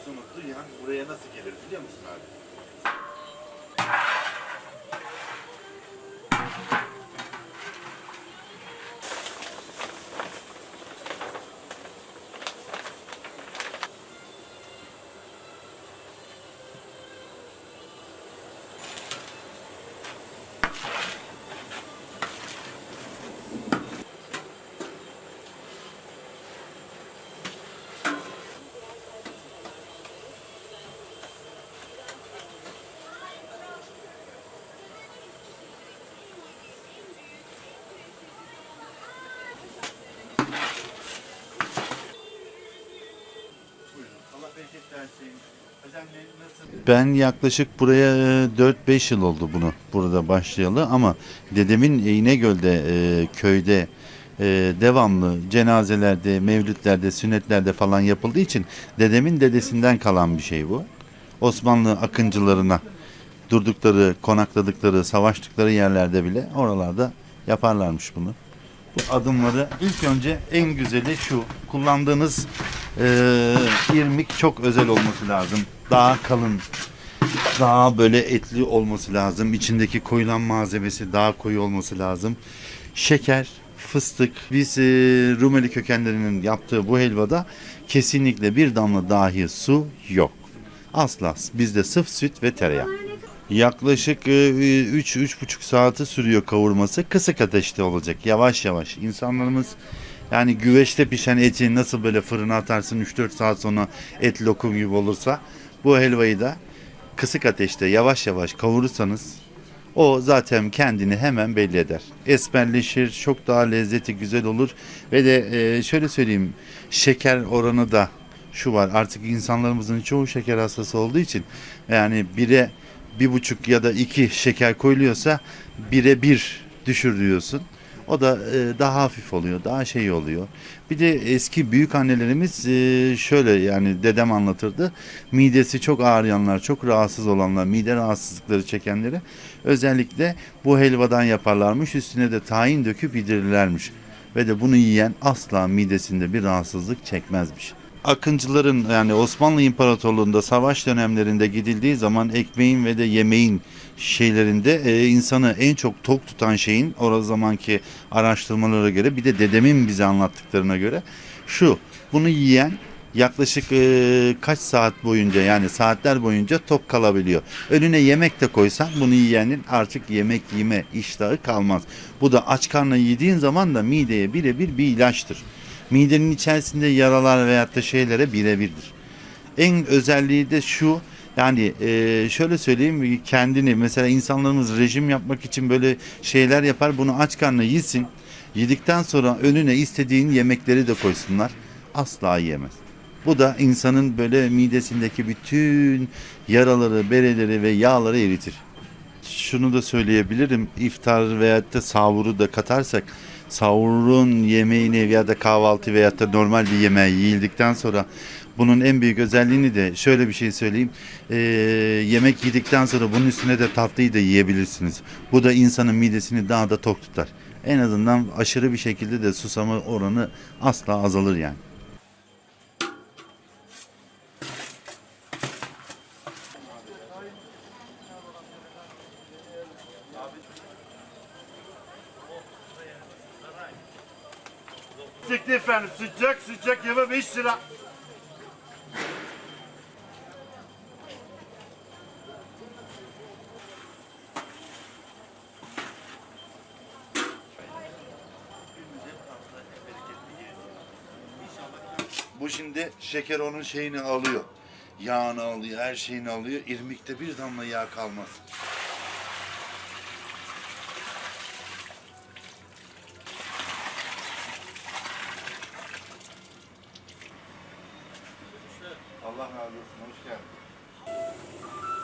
kokusunu duyan buraya nasıl gelir biliyor musun abi? Ben yaklaşık buraya 4-5 yıl oldu bunu burada başlayalı ama dedemin İnegöl'de e, köyde e, devamlı cenazelerde, mevlütlerde, sünnetlerde falan yapıldığı için dedemin dedesinden kalan bir şey bu. Osmanlı akıncılarına durdukları, konakladıkları, savaştıkları yerlerde bile oralarda yaparlarmış bunu. Bu adımları ilk önce en güzeli şu. Kullandığınız eee irmik çok özel olması lazım. Daha kalın, daha böyle etli olması lazım. İçindeki koyulan malzemesi daha koyu olması lazım. Şeker, fıstık. Biz eee, Rumeli kökenlerinin yaptığı bu helvada kesinlikle bir damla dahi su yok. Asla. Bizde sırf süt ve tereyağı. Yaklaşık 3-3,5 saati sürüyor kavurması. Kısık ateşte olacak. Yavaş yavaş. İnsanlarımız yani güveçte pişen eti nasıl böyle fırına atarsın 3-4 saat sonra et lokum gibi olursa bu helvayı da kısık ateşte yavaş yavaş kavurursanız o zaten kendini hemen belli eder. Esmerleşir, çok daha lezzeti güzel olur ve de e, şöyle söyleyeyim şeker oranı da şu var artık insanlarımızın çoğu şeker hastası olduğu için yani bire bir buçuk ya da iki şeker koyuluyorsa bire bir düşürüyorsun. O da e, daha hafif oluyor, daha şey oluyor. Bir de eski büyük annelerimiz e, şöyle yani dedem anlatırdı. Midesi çok ağrıyanlar, çok rahatsız olanlar, mide rahatsızlıkları çekenlere özellikle bu helvadan yaparlarmış. Üstüne de tahin döküp yedirirlermiş. Ve de bunu yiyen asla midesinde bir rahatsızlık çekmezmiş. Akıncıların yani Osmanlı İmparatorluğu'nda savaş dönemlerinde gidildiği zaman ekmeğin ve de yemeğin şeylerinde e, insanı en çok tok tutan şeyin o zamanki araştırmalara göre bir de dedemin bize anlattıklarına göre şu bunu yiyen yaklaşık e, kaç saat boyunca yani saatler boyunca tok kalabiliyor. Önüne yemek de koysan bunu yiyenin artık yemek yeme iştahı kalmaz. Bu da aç karnına yediğin zaman da mideye birebir bir ilaçtır. Midenin içerisinde yaralar veyahut da şeylere birebirdir. En özelliği de şu yani e, şöyle söyleyeyim kendini mesela insanlarımız rejim yapmak için böyle şeyler yapar bunu aç karnına yesin. Yedikten sonra önüne istediğin yemekleri de koysunlar. Asla yiyemez. Bu da insanın böyle midesindeki bütün yaraları, bereleri ve yağları eritir. Şunu da söyleyebilirim. İftar veyahut da sahuru da katarsak sahurun yemeğini ya da kahvaltı veyahut da normal bir yemeği yiyildikten sonra bunun en büyük özelliğini de şöyle bir şey söyleyeyim. Ee, yemek yedikten sonra bunun üstüne de tatlıyı da yiyebilirsiniz. Bu da insanın midesini daha da tok tutar. En azından aşırı bir şekilde de susama oranı asla azalır yani. Sıcak efendim sıcak sıcak yeme 5 lira. Bu şimdi şeker onun şeyini alıyor. Yağını alıyor, her şeyini alıyor. İrmikte bir damla yağ kalmaz. Allah razı olsun, hoş geldin.